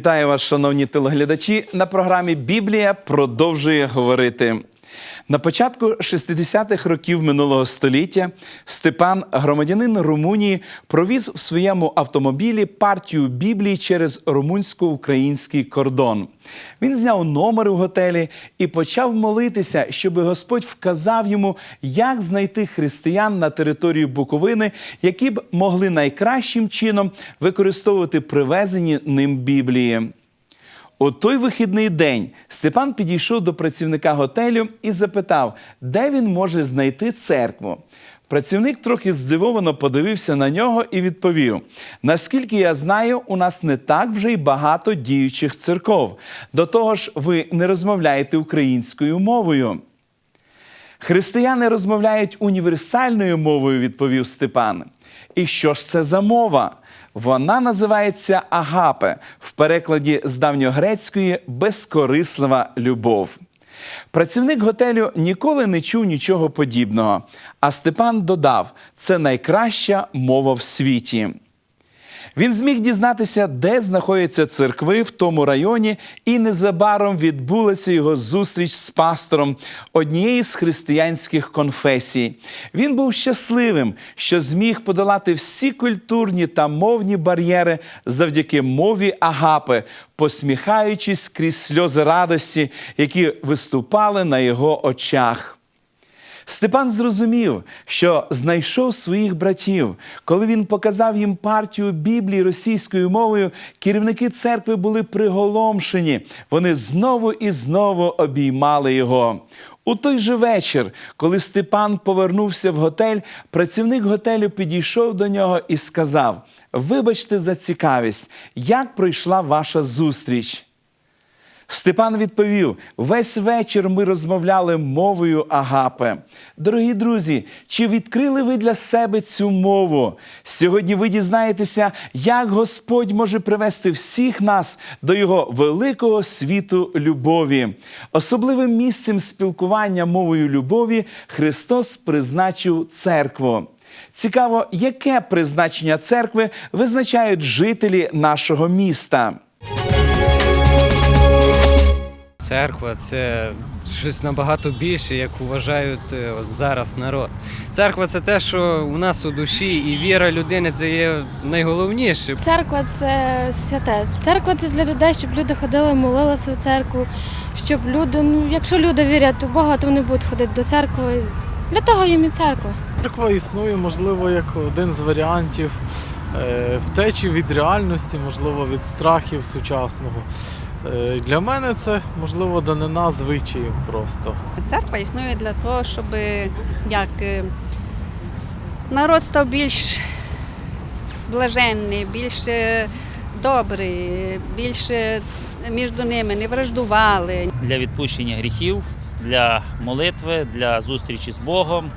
Вітаю вас, шановні телеглядачі. На програмі Біблія продовжує говорити. На початку 60-х років минулого століття Степан, громадянин Румунії, провіз в своєму автомобілі партію Біблії через румунсько-український кордон. Він зняв номер у готелі і почав молитися, щоб Господь вказав йому, як знайти християн на території Буковини, які б могли найкращим чином використовувати привезені ним Біблії. У той вихідний день Степан підійшов до працівника готелю і запитав, де він може знайти церкву. Працівник трохи здивовано подивився на нього і відповів: наскільки я знаю, у нас не так вже й багато діючих церков. До того ж, ви не розмовляєте українською мовою. Християни розмовляють універсальною мовою, відповів Степан. І що ж це за мова? Вона називається агапе, в перекладі з давньогрецької безкорислива любов. Працівник готелю ніколи не чув нічого подібного. А Степан додав: це найкраща мова в світі. Він зміг дізнатися, де знаходяться церкви в тому районі, і незабаром відбулася його зустріч з пастором однієї з християнських конфесій. Він був щасливим, що зміг подолати всі культурні та мовні бар'єри завдяки мові Агапи, посміхаючись крізь сльози радості, які виступали на його очах. Степан зрозумів, що знайшов своїх братів. Коли він показав їм партію Біблії російською мовою, керівники церкви були приголомшені. Вони знову і знову обіймали його. У той же вечір, коли Степан повернувся в готель, працівник готелю підійшов до нього і сказав: Вибачте за цікавість, як пройшла ваша зустріч? Степан відповів: весь вечір ми розмовляли мовою Агапе. Дорогі друзі, чи відкрили ви для себе цю мову? Сьогодні ви дізнаєтеся, як Господь може привести всіх нас до його великого світу любові. Особливим місцем спілкування мовою любові Христос призначив церкву. Цікаво, яке призначення церкви визначають жителі нашого міста. Церква це щось набагато більше, як вважають е, от зараз народ. Церква це те, що у нас у душі, і віра людини це є найголовніше. Церква це святе. Церква це для людей, щоб люди ходили, молилися в церкву. Щоб люди, ну якщо люди вірять у Бога, то вони будуть ходити до церкви. Для того їм і церква. Церква існує, можливо, як один з варіантів е, втечі від реальності, можливо, від страхів сучасного. Е, Для мене це, можливо, данина звичаїв просто. Церква існує для того, щоб як е, народ став більш блаженний, більш е, добрий, більше між ними не враждували, для відпущення гріхів, для молитви, для зустрічі з Богом,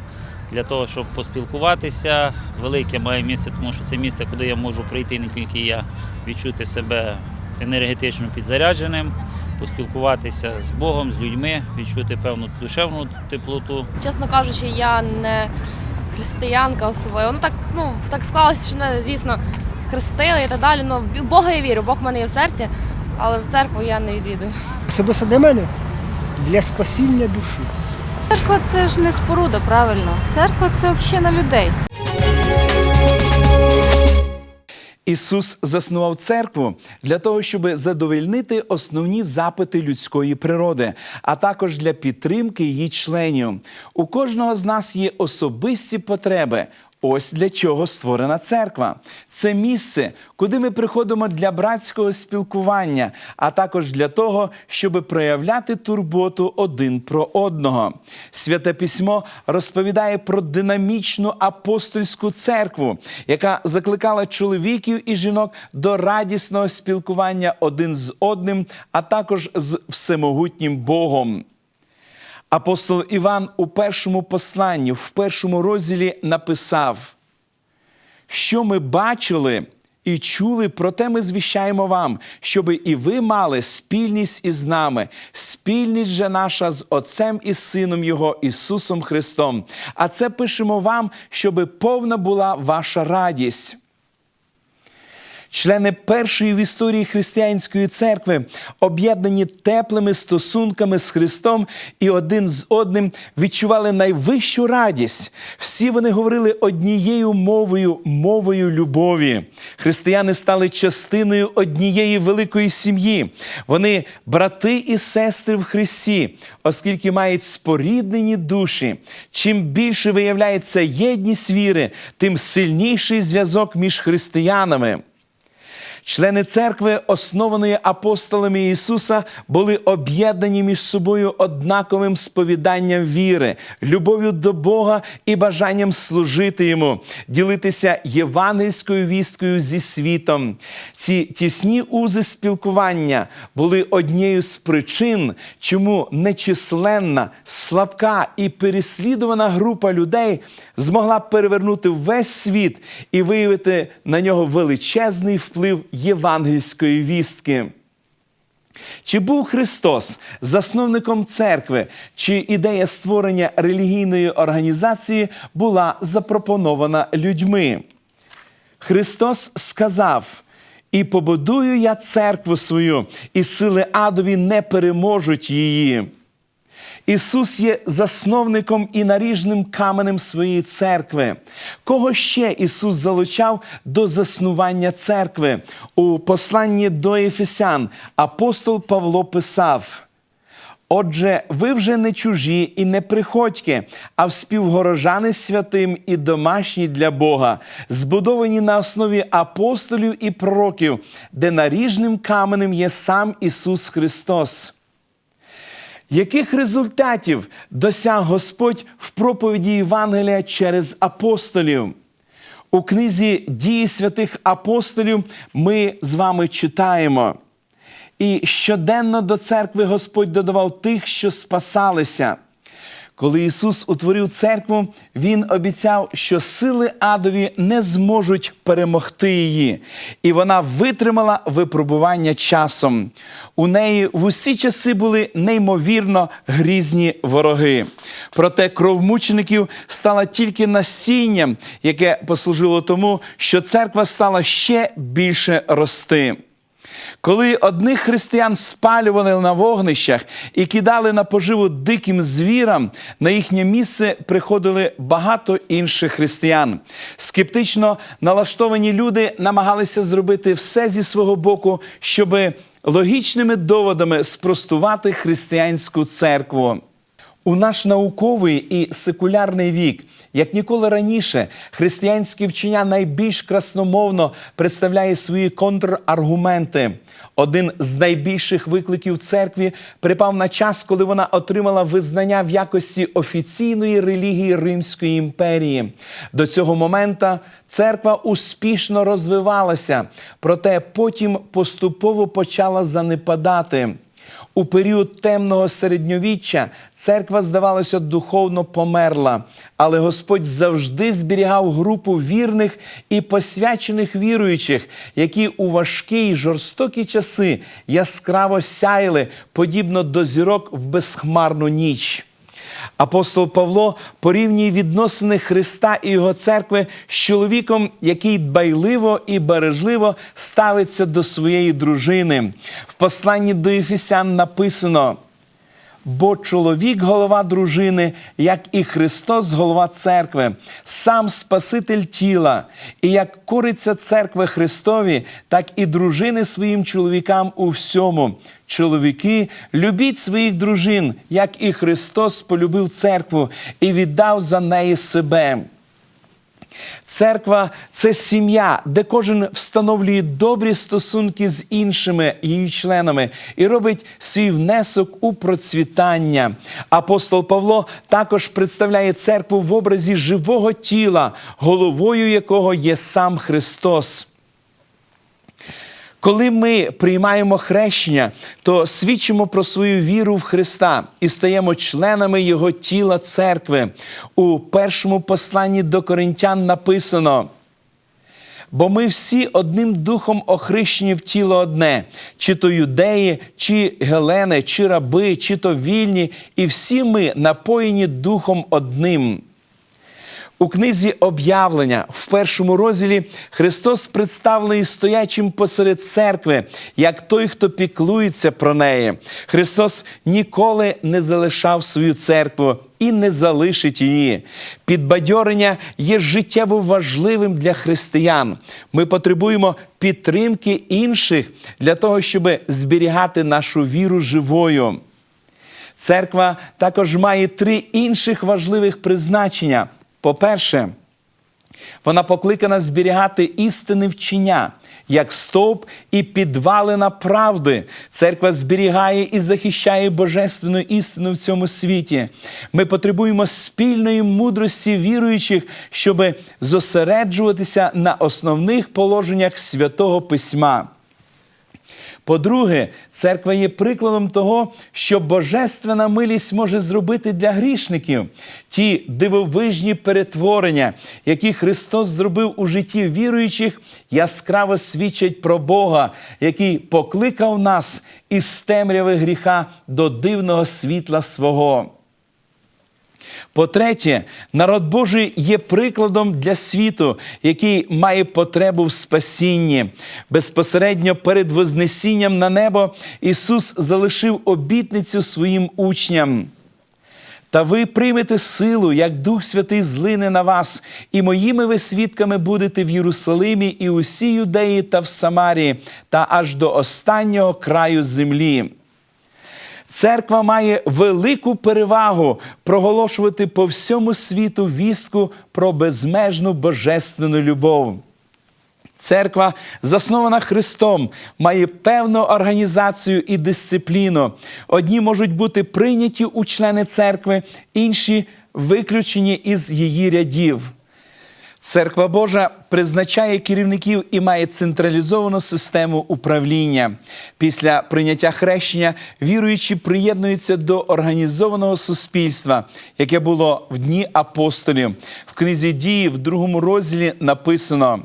для того, щоб поспілкуватися. Велике має місце, тому що це місце, куди я можу прийти не тільки я, відчути себе енергетично підзарядженим, поспілкуватися з Богом, з людьми, відчути певну душевну теплоту. Чесно кажучи, я не християнка особливо. Ну так, ну так склалося, що мене, звісно, хрестили і так далі. Ну, в Бога я вірю, Бог в мене є в серці, але в церкву я не відвідую. Особисто для мене для спасіння душі. Церква це ж не споруда, правильно. Церква це община людей. Ісус заснував церкву для того, щоб задовольнити основні запити людської природи, а також для підтримки її членів. У кожного з нас є особисті потреби. Ось для чого створена церква. Це місце, куди ми приходимо для братського спілкування, а також для того, щоб проявляти турботу один про одного. Святе письмо розповідає про динамічну апостольську церкву, яка закликала чоловіків і жінок до радісного спілкування один з одним, а також з всемогутнім Богом. Апостол Іван у першому посланні, в першому розділі написав, що ми бачили і чули, проте ми звіщаємо вам, щоби і ви мали спільність із нами, спільність же наша з Отцем і Сином Його Ісусом Христом. А це пишемо вам, щоби повна була ваша радість. Члени першої в історії християнської церкви, об'єднані теплими стосунками з Христом і один з одним, відчували найвищу радість. Всі вони говорили однією мовою, мовою любові. Християни стали частиною однієї великої сім'ї. Вони брати і сестри в Христі, оскільки мають споріднені душі. Чим більше виявляється єдність віри, тим сильніший зв'язок між християнами. Члени церкви, основаної апостолами Ісуса, були об'єднані між собою однаковим сповіданням віри, любов'ю до Бога і бажанням служити Йому, ділитися євангельською вісткою зі світом. Ці тісні узи спілкування були однією з причин, чому нечисленна, слабка і переслідувана група людей змогла перевернути весь світ і виявити на нього величезний вплив євангельської вістки. Чи був Христос засновником церкви, чи ідея створення релігійної організації була запропонована людьми? Христос сказав: І побудую я церкву свою, і сили адові не переможуть її. Ісус є засновником і наріжним каменем своєї церкви. Кого ще Ісус залучав до заснування церкви? У посланні до Ефесян апостол Павло писав. Отже, ви вже не чужі і не приходьки, а співгорожани святим і домашні для Бога, збудовані на основі апостолів і пророків, де наріжним каменем є сам Ісус Христос. Яких результатів досяг Господь в проповіді Євангелія через апостолів? У книзі Дії святих апостолів ми з вами читаємо. І щоденно до церкви Господь додавав тих, що спасалися. Коли Ісус утворив церкву, Він обіцяв, що сили адові не зможуть перемогти її, і вона витримала випробування часом. У неї в усі часи були неймовірно грізні вороги. Проте кров мучеників стала тільки насінням, яке послужило тому, що церква стала ще більше рости. Коли одних християн спалювали на вогнищах і кидали на поживу диким звірам, на їхнє місце приходили багато інших християн. Скептично налаштовані люди намагалися зробити все зі свого боку, щоб логічними доводами спростувати християнську церкву. У наш науковий і секулярний вік, як ніколи раніше, християнське вчення найбільш красномовно представляє свої контраргументи. Один з найбільших викликів церкві припав на час, коли вона отримала визнання в якості офіційної релігії Римської імперії. До цього моменту церква успішно розвивалася, проте потім поступово почала занепадати. У період темного середньовіччя церква, здавалося, духовно померла, але Господь завжди зберігав групу вірних і посвячених віруючих, які у важкі й жорстокі часи яскраво сяяли, подібно до зірок в безхмарну ніч. Апостол Павло порівнює відносини Христа і Його церкви з чоловіком, який дбайливо і бережливо ставиться до своєї дружини. В посланні до Ефесян написано. Бо чоловік голова дружини, як і Христос, голова церкви, сам Спаситель тіла, і як кориться церкви Христові, так і дружини своїм чоловікам у всьому. Чоловіки, любіть своїх дружин, як і Христос полюбив церкву і віддав за неї себе. Церква це сім'я, де кожен встановлює добрі стосунки з іншими її членами і робить свій внесок у процвітання. Апостол Павло також представляє церкву в образі живого тіла, головою якого є сам Христос. Коли ми приймаємо хрещення, то свідчимо про свою віру в Христа і стаємо членами Його тіла церкви. У першому посланні до коринтян написано. Бо ми всі одним духом охрещені в тіло одне, чи то юдеї, чи гелени, чи раби, чи то вільні, і всі ми напоєні духом одним. У книзі об'явлення в першому розділі Христос представлений стоячим посеред церкви, як той, хто піклується про неї. Христос ніколи не залишав свою церкву і не залишить її. Підбадьорення є життєво важливим для християн. Ми потребуємо підтримки інших для того, щоб зберігати нашу віру живою. Церква також має три інших важливих призначення. По-перше, вона покликана зберігати істини вчення, як стовп і підвалина правди. Церква зберігає і захищає божественну істину в цьому світі. Ми потребуємо спільної мудрості віруючих, щоб зосереджуватися на основних положеннях святого письма. По-друге, церква є прикладом того, що божественна милість може зробити для грішників ті дивовижні перетворення, які Христос зробив у житті віруючих, яскраво свідчать про Бога, який покликав нас із темряви гріха до дивного світла свого. По-третє, народ Божий є прикладом для світу, який має потребу в спасінні. Безпосередньо перед Вознесінням на небо Ісус залишив обітницю своїм учням. Та ви приймете силу, як Дух Святий злине на вас, і моїми ви свідками будете в Єрусалимі і усій Юдеї та в Самарії, та аж до останнього краю землі. Церква має велику перевагу проголошувати по всьому світу вістку про безмежну божественну любов. Церква, заснована Христом, має певну організацію і дисципліну. Одні можуть бути прийняті у члени церкви, інші виключені із її рядів. Церква Божа призначає керівників і має централізовану систему управління. Після прийняття хрещення віруючі приєднуються до організованого суспільства, яке було в дні апостолів. В книзі дії в другому розділі написано.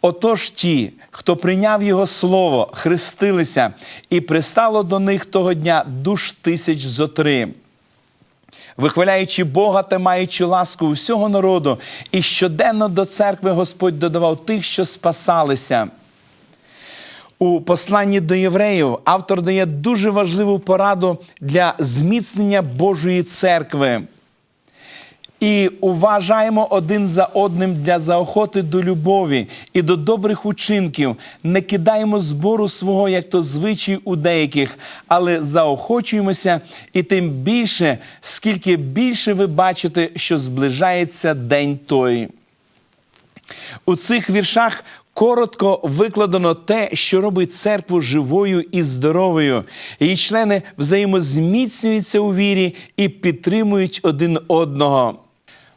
Отож ті, хто прийняв Його слово, хрестилися, і пристало до них того дня душ тисяч зо три. Вихваляючи Бога та маючи ласку усього народу, і щоденно до церкви Господь додавав тих, що спасалися. У посланні до євреїв автор дає дуже важливу пораду для зміцнення Божої церкви. І уважаємо один за одним для заохоти до любові і до добрих учинків. Не кидаємо збору свого, як то звичай у деяких, але заохочуємося, і тим більше, скільки більше ви бачите, що зближається день той. У цих віршах коротко викладено те, що робить церкву живою і здоровою. Її члени взаємозміцнюються у вірі і підтримують один одного.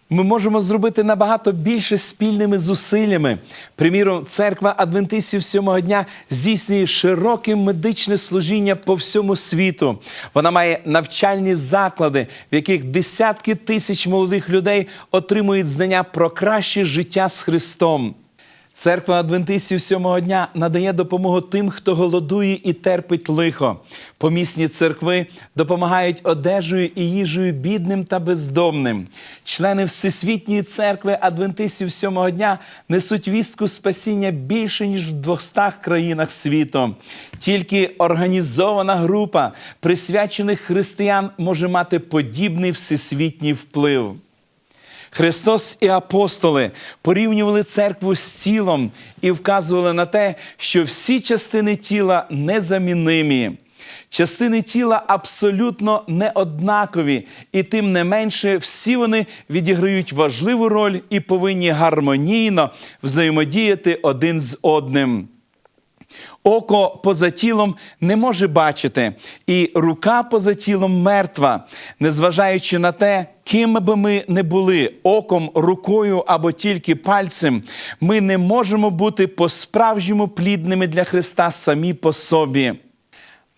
Ми можемо зробити набагато більше спільними зусиллями. Приміром, церква Адвентистів сьомого дня здійснює широке медичне служіння по всьому світу. Вона має навчальні заклади, в яких десятки тисяч молодих людей отримують знання про краще життя з Христом. Церква Адвентистів сьомого дня надає допомогу тим, хто голодує і терпить лихо. Помісні церкви допомагають одежею і їжею бідним та бездомним. Члени Всесвітньої церкви Адвентистів сьомого дня несуть вістку спасіння більше ніж в 200 країнах світу. Тільки організована група присвячених християн може мати подібний всесвітній вплив. Христос і апостоли порівнювали церкву з тілом і вказували на те, що всі частини тіла незамінимі. Частини тіла абсолютно неоднакові, і тим не менше всі вони відіграють важливу роль і повинні гармонійно взаємодіяти один з одним. Око поза тілом не може бачити, і рука поза тілом мертва, незважаючи на те, ким би ми не були оком, рукою або тільки пальцем, ми не можемо бути по-справжньому плідними для Христа самі по собі.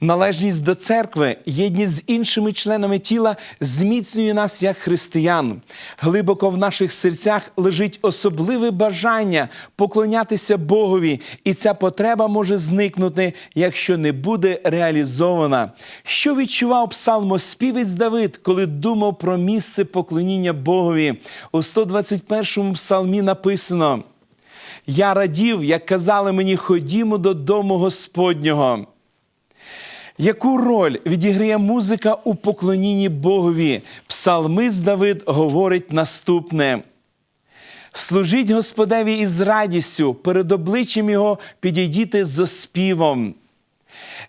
Належність до церкви, єдність з іншими членами тіла зміцнює нас як християн. Глибоко в наших серцях лежить особливе бажання поклонятися Богові, і ця потреба може зникнути, якщо не буде реалізована. Що відчував псалмоспівець Давид, коли думав про місце поклоніння Богові? У 121 псалмі написано: Я радів, як казали мені, ходімо додому Господнього. Яку роль відіграє музика у поклонінні Богові? Псалмист Давид говорить наступне. Служіть Господеві із радістю, перед обличчям Його підійдіте з оспівом.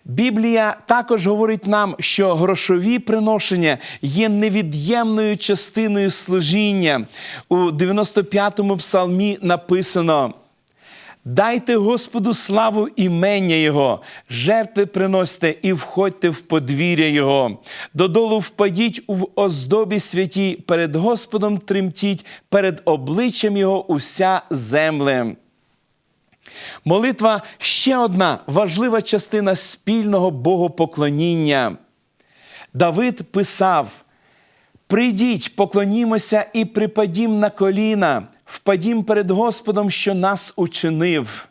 Біблія також говорить нам, що грошові приношення є невід'ємною частиною служіння. У 95-му псалмі написано. Дайте Господу славу імення Його, жертви приносьте і входьте в подвір'я Його. Додолу впадіть у оздобі святі, перед Господом тремтіть, перед обличчям Його уся земле. Молитва ще одна важлива частина спільного богопоклоніння. Давид писав: Прийдіть, поклонімося і припадім на коліна, впадім перед Господом, що нас учинив.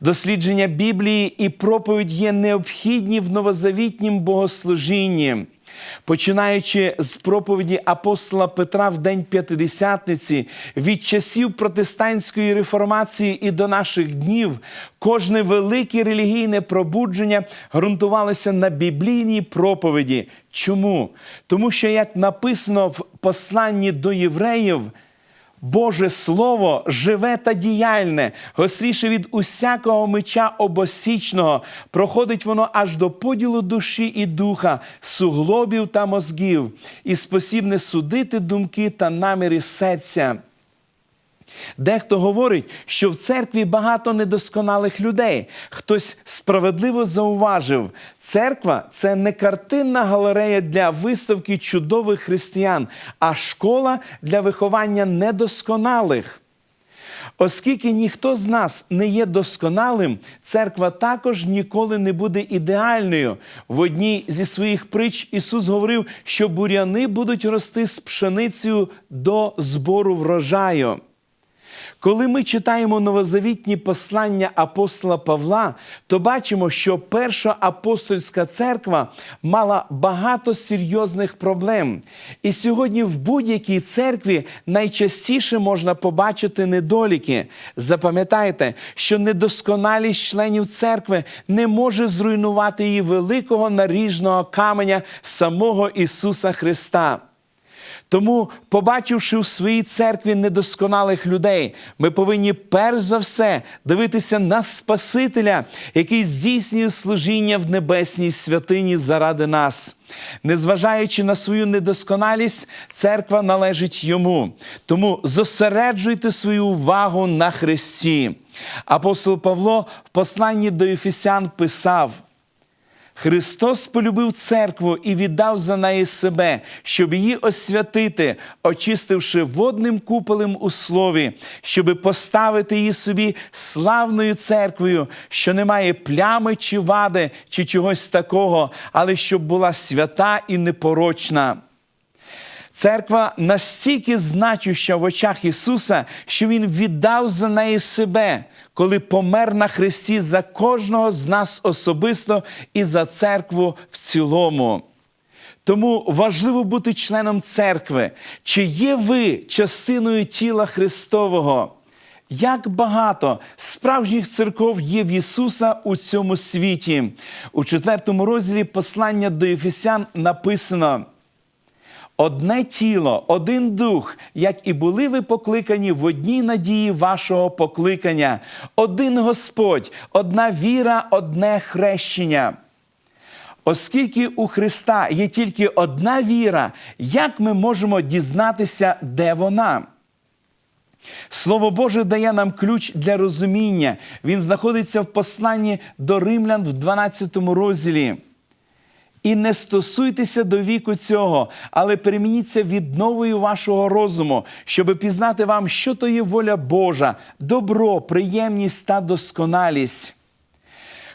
Дослідження Біблії і проповідь є необхідні в новозавітнім богослужінні. Починаючи з проповіді апостола Петра в День П'ятидесятниці, від часів протестантської реформації і до наших днів, кожне велике релігійне пробудження ґрунтувалося на біблійній проповіді. Чому? Тому що, як написано в посланні до євреїв, Боже Слово живе та діяльне, гостріше від усякого меча обосічного, проходить воно аж до поділу душі і духа, суглобів та мозгів, і спосібне судити думки та наміри серця. Дехто говорить, що в церкві багато недосконалих людей. Хтось справедливо зауважив, церква це не картинна галерея для виставки чудових християн, а школа для виховання недосконалих. Оскільки ніхто з нас не є досконалим, церква також ніколи не буде ідеальною. В одній зі своїх притч Ісус говорив, що буряни будуть рости з пшеницею до збору врожаю. Коли ми читаємо новозавітні послання апостола Павла, то бачимо, що перша апостольська церква мала багато серйозних проблем. І сьогодні в будь-якій церкві найчастіше можна побачити недоліки. Запам'ятайте, що недосконалість членів церкви не може зруйнувати її великого наріжного каменя самого Ісуса Христа. Тому, побачивши в своїй церкві недосконалих людей, ми повинні перш за все дивитися на Спасителя, який здійснює служіння в небесній святині заради нас. Незважаючи на свою недосконалість, церква належить йому. Тому зосереджуйте свою увагу на Христі. Апостол Павло в посланні до Ефесян писав. Христос полюбив церкву і віддав за неї себе, щоб її освятити, очистивши водним куполем у слові, щоб поставити її собі славною церквою, що не має плями чи вади, чи чогось такого, але щоб була свята і непорочна. Церква настільки значуща в очах Ісуса, що Він віддав за неї себе, коли помер на Христі за кожного з нас особисто і за церкву в цілому. Тому важливо бути членом церкви. Чи є ви частиною тіла Христового? Як багато справжніх церков є в Ісуса у цьому світі? У четвертому розділі послання до Ефесян написано. Одне тіло, один дух, як і були ви покликані в одній надії вашого покликання, один Господь, одна віра, одне хрещення. Оскільки у Христа є тільки одна віра, як ми можемо дізнатися, де вона? Слово Боже дає нам ключ для розуміння. Він знаходиться в посланні до римлян в 12 розділі. І не стосуйтеся до віку цього, але перемініться відновою вашого розуму, щоб пізнати вам, що то є воля Божа, добро, приємність та досконалість.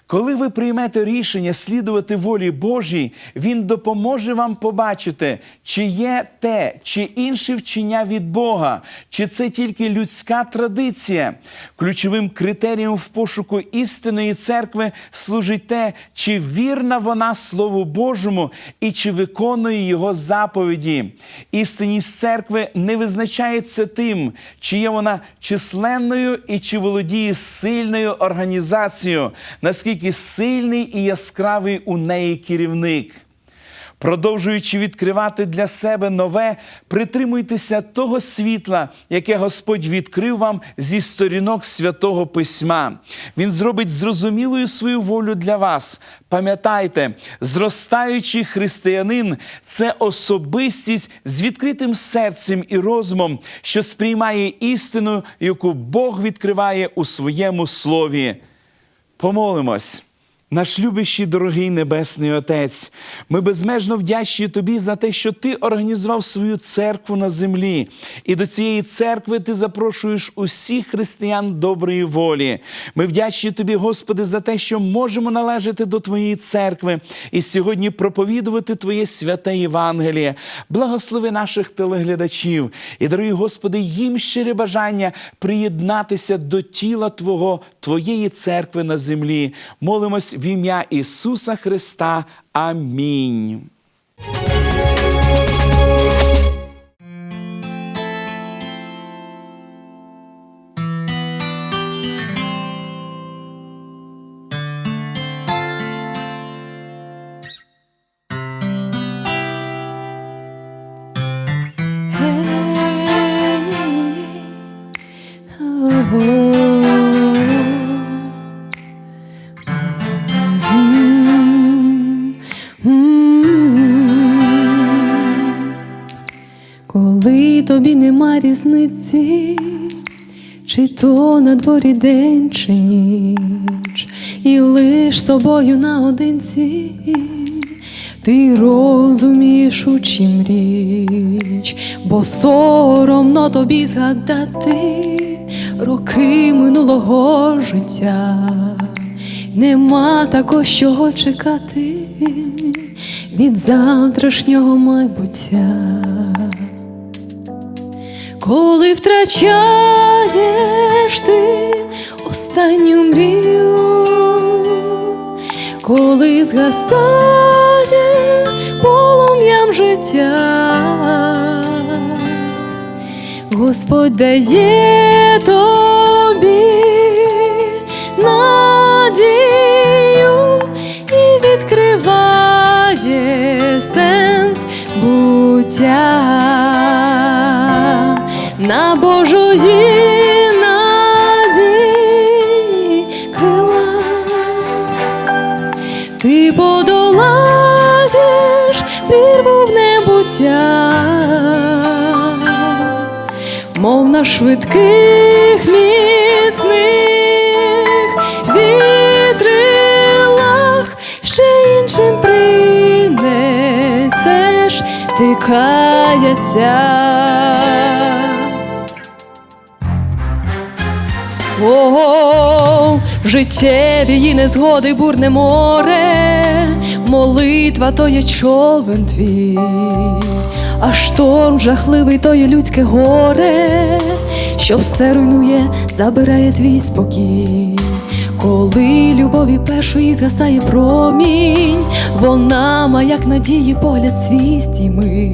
Коли ви приймете рішення слідувати волі Божій, Він допоможе вам побачити, чи є те, чи інше вчення від Бога, чи це тільки людська традиція. Ключовим критерієм в пошуку істинної церкви служить те, чи вірна вона Слову Божому і чи виконує його заповіді. Істинність церкви не визначається тим, чи є вона численною і чи володіє сильною організацією, наскільки сильний і яскравий у неї керівник. Продовжуючи відкривати для себе нове, притримуйтеся того світла, яке Господь відкрив вам зі сторінок святого письма. Він зробить зрозумілою свою волю для вас. Пам'ятайте, зростаючий християнин це особистість з відкритим серцем і розумом, що сприймає істину, яку Бог відкриває у своєму слові. Помолимось. Наш любящий, дорогий Небесний Отець, ми безмежно вдячні Тобі за те, що Ти організував свою церкву на землі. І до цієї церкви Ти запрошуєш усіх християн доброї волі. Ми вдячні Тобі, Господи, за те, що можемо належати до Твоєї церкви і сьогодні проповідувати Твоє святе Євангеліє. Благослови наших телеглядачів і даруй, Господи, їм щире бажання приєднатися до тіла Твого, Твоєї церкви на землі. Молимось в ім'я Ісуса Христа. Амінь. Коли різниці, чи то на дворі день, чи ніч, і лиш собою наодинці, ти розумієш, у чим річ, бо соромно тобі згадати роки минулого життя. Нема також чого чекати від завтрашнього майбуття. Коли втрачаєш ти останню мрію, коли згасає полум'ям життя, Господь дає тобі на Божої надії крила. Ти подолаєш прірву в небуття, мов на швидких міцних вітрилах, ще іншим принесеш ти каяття. О, життєві її незгоди бурне море, молитва то є човен твій, а шторм жахливий то є людське горе, що все руйнує, забирає твій спокій. Коли любові першої згасає промінь, вона маяк надії, погляд свій здійми.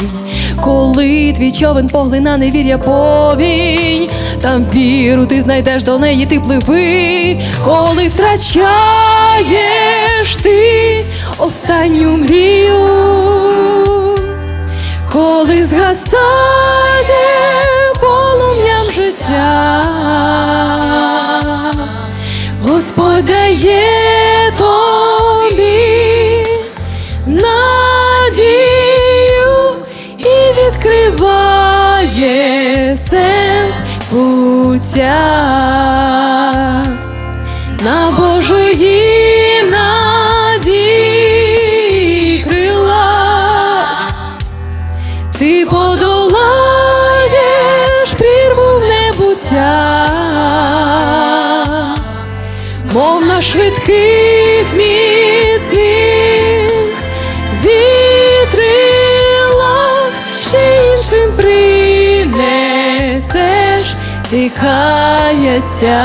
Коли твій човен поглина невір'я повінь, там віру ти знайдеш до неї ти пливи, коли втрачаєш ти останню мрію, коли згасає кається.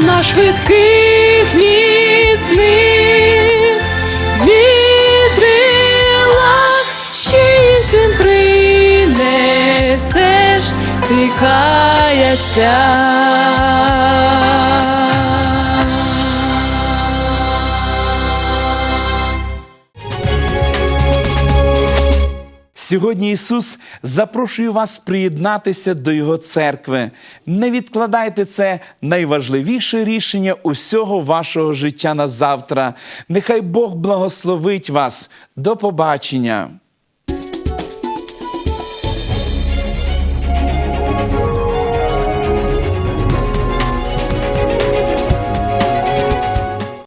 На швидких міцних вітрилах, чим принесеш ти каяться. Сьогодні Ісус запрошує вас приєднатися до Його церкви. Не відкладайте це найважливіше рішення усього вашого життя на завтра. Нехай Бог благословить вас. До побачення!